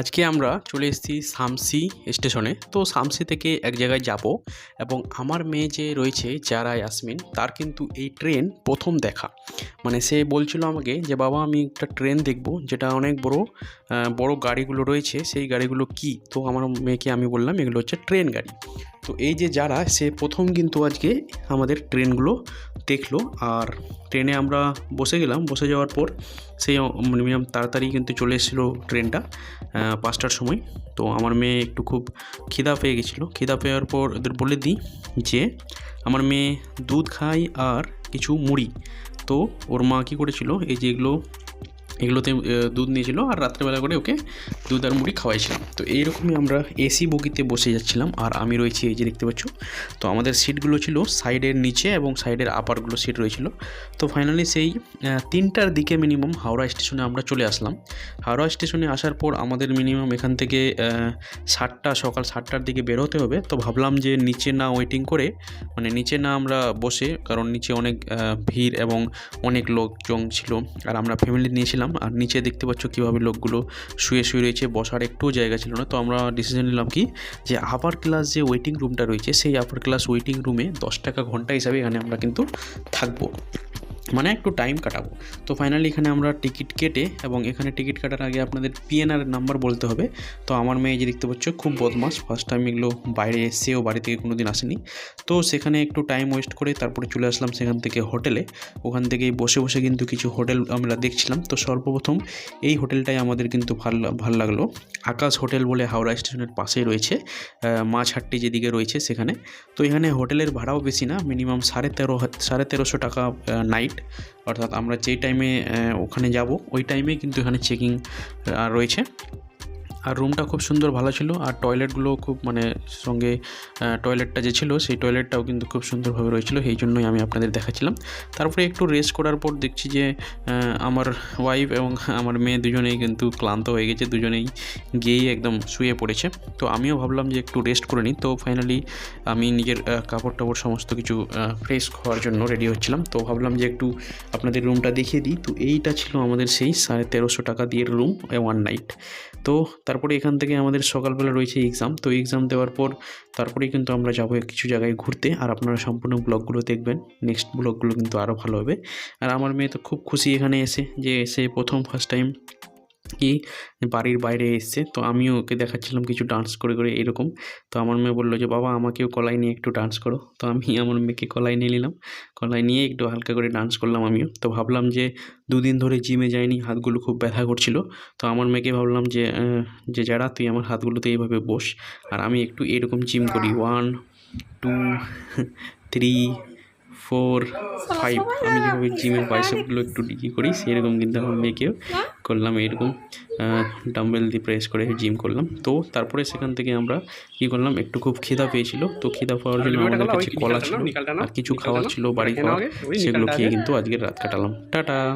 আজকে আমরা চলে এসেছি সামসি স্টেশনে। তো সামসি থেকে এক জায়গায় যাব এবং আমার মেয়ে যে রয়েছে, যারা ইয়াসমিন, তার কিন্তু এই ট্রেন প্রথম দেখা। মানে সে বলছিল আমাকে যে, বাবা, আমি একটা ট্রেন দেখব, যেটা অনেক বড় বড় গাড়িগুলো রয়েছে, সেই গাড়িগুলো কি? তো আমার মেয়েকে আমি বললাম, এগুলো হচ্ছে ট্রেন গাড়ি। তো এই যে যারা, সে প্রথম কিন্তু আজকে আমাদের ট্রেনগুলো দেখল। আর ট্রেনে আমরা বসে গেলাম। বসে যাওয়ার পর সেই মিনিমাম তাড়াতাড়ি কিন্তু চলে এসেছিল ট্রেনটা পাঁচটার সময়। তো আমার মেয়ে একটু খুব খিদা পেয়ে গেছিল। খিদা পেয়ে পর ওদের বলে দিই যে, আমার মেয়ে দুধ খায় আর কিছু মুড়ি। তো ওর মা কী করেছিল, এই যে এগুলো এগুলোতে দুধ নিয়েছিল আর রাত্রেবেলা করে ওকে দুধ আর মুড়ি খাওয়াইছিলাম। তো এইরকমই আমরা এসি বগিতে বসে যাচ্ছিলাম আর আমি রয়েছি এই যে দেখতে পাচ্ছ। তো আমাদের সিটগুলো ছিল সাইডের নিচে এবং সাইডের আপারগুলো সিট রয়েছিল। তো ফাইনালি সেই তিনটার দিকে মিনিমাম হাওড়া স্টেশনে আমরা চলে আসলাম। হাওড়া স্টেশনে আসার পর আমাদের মিনিমাম এখান থেকে সাতটা, সকাল সাতটার দিকে বেরোতে হবে। তো ভাবলাম যে নিচে না ওয়েটিং করে মানে নিচে না আমরা বসে, কারণ নিচে অনেক ভিড় এবং অনেক লোকজন ছিল। আর আমরা ফ্যামিলি নিয়েছিলাম আর নিচে দেখতে পাচ্ছ কীভাবে লোকগুলো শুয়ে শুয়ে রয়েছে, বসার একটু জায়গা ছিল না। তো আমরা ডিসিশন নিলাম কি যে আপার ক্লাস যে ওয়েটিং রুমটা রয়েছে, সেই আপার ক্লাস ওয়েটিং রুমে দশ টাকা ঘণ্টা হিসাবে এখানে আমরা কিন্তু থাকব। মানে একটু টাইম কাটাবো। তো ফাইনালি এখানে আমরা টিকিট কেটে এবং এখানে টিকিট কাটার আগে আপনাদের পিএনআর নাম্বার বলতে হবে। তো আমার মেয়ে যে দেখতে পাচ্ছ, খুব বদমাস ফার্স্ট টাইম এগুলো বাইরে এসেও বাড়ি থেকে কোনো দিন আসেনি। তো সেখানে একটু টাইম ওয়েস্ট করে তারপরে চলে আসলাম সেখান থেকে হোটেলে ওখান থেকেই বসে বসে কিন্তু কিছু হোটেল আমরা দেখছিলাম। তো সর্বপ্রথম এই হোটেলটাই আমাদের কিন্তু ভালো, ভালো লাগল। আকাশ হোটেল বলে হাওড়া স্টেশনের পাশেই রয়েছে। মাছহাট্টি যেদিকে রয়েছে সেখানে। তো এখানে হোটেলের ভাড়াও বেশি না। মিনিমাম সাড়ে তেরো সাড়ে তেরোশো টাকা নাইট অর্থাৎ আমরা যেই টাইমে ওখানে যাব ওই টাইমে কিন্তু এখানে চেকিং রয়েছে। আর রুমটা খুব সুন্দর, ভালো ছিল। আর টয়লেটগুলো খুব মানে সঙ্গে টয়লেটটা যে ছিল, সেই টয়লেটটাও কিন্তু খুব সুন্দরভাবে রয়েছিল। সেই জন্যই আমি আপনাদের দেখাচ্ছিলাম। তারপরে একটু রেস্ট করার পর দেখছি যে আমার ওয়াইফ এবং আমার মেয়ে দুজনেই কিন্তু ক্লান্ত হয়ে গেছে। দুজনেই গিয়েই একদম শুয়ে পড়েছে। তো আমিও ভাবলাম যে একটু রেস্ট করে নিই। তো ফাইনালি আমি নিজের কাপড় টাপড় সমস্ত কিছু ফ্রেশ হওয়ার জন্য রেডি হচ্ছিলাম। তো ভাবলাম যে একটু আপনাদের রুমটা দেখিয়ে দিই। তো এইটা ছিল আমাদের সেই সাড়ে তেরোশো টাকা দিয়ে রুম ওয়ান নাইট তো তারপরে এখান থেকে আমাদের সকালবেলা রয়েছে এক্সাম তো এক্সাম দেওয়ার পর তারপরেই কিন্তু আমরা যাব কিছু জায়গায় ঘুরতে। আর আপনারা সম্পূর্ণ ব্লগগুলো দেখবেন। নেক্সট ব্লগগুলো কিন্তু আরও ভালো হবে। আর আমার মেয়ে তো খুব খুশি এখানে এসে যে এসে প্রথম ফার্স্ট টাইম কি বাড়ির বাইরে এসছে। তো আমিও ওকে দেখাচ্ছিলাম কিছু ডান্স করে করে এরকম। তো আমার মেয়ে বলল যে, বাবা, আমাকেও কলাই নিয়ে একটু ডান্স করো। তো আমি আমার মেয়েকে কলাই নিয়ে নিলাম। কলাই নিয়ে একটু হালকা করে ডান্স করলাম আমিও। তো ভাবলাম যে, দুদিন ধরে জিমে যাইনি, হাতগুলো খুব ব্যথা করছিল। তো আমার মেয়েকে ভাবলাম যে যে যারা, তুই আমার হাতগুলোতে এইভাবে বস। আর আমি একটু এরকম জিম করি। One two three four five আমি যেভাবে জিমের বাইসেপগুলো একটু ডিকি করি সেরকম কিন্তু আমার মেয়েকেও করলাম এরকম ডাম্বেল দিয়ে প্রেস করে জিম করলাম। তো তারপরে সেখান থেকে আমরা কী করলাম একটু খুব খিদা পেয়েছিল তো খিদা পাওয়ার জন্য আমাদের কাছে কলা ছিল আর কিছু খাওয়ার ছিল বাড়ি খাওয়া সেগুলো খেয়ে কিন্তু আজকে রাত কাটালাম। টাটা!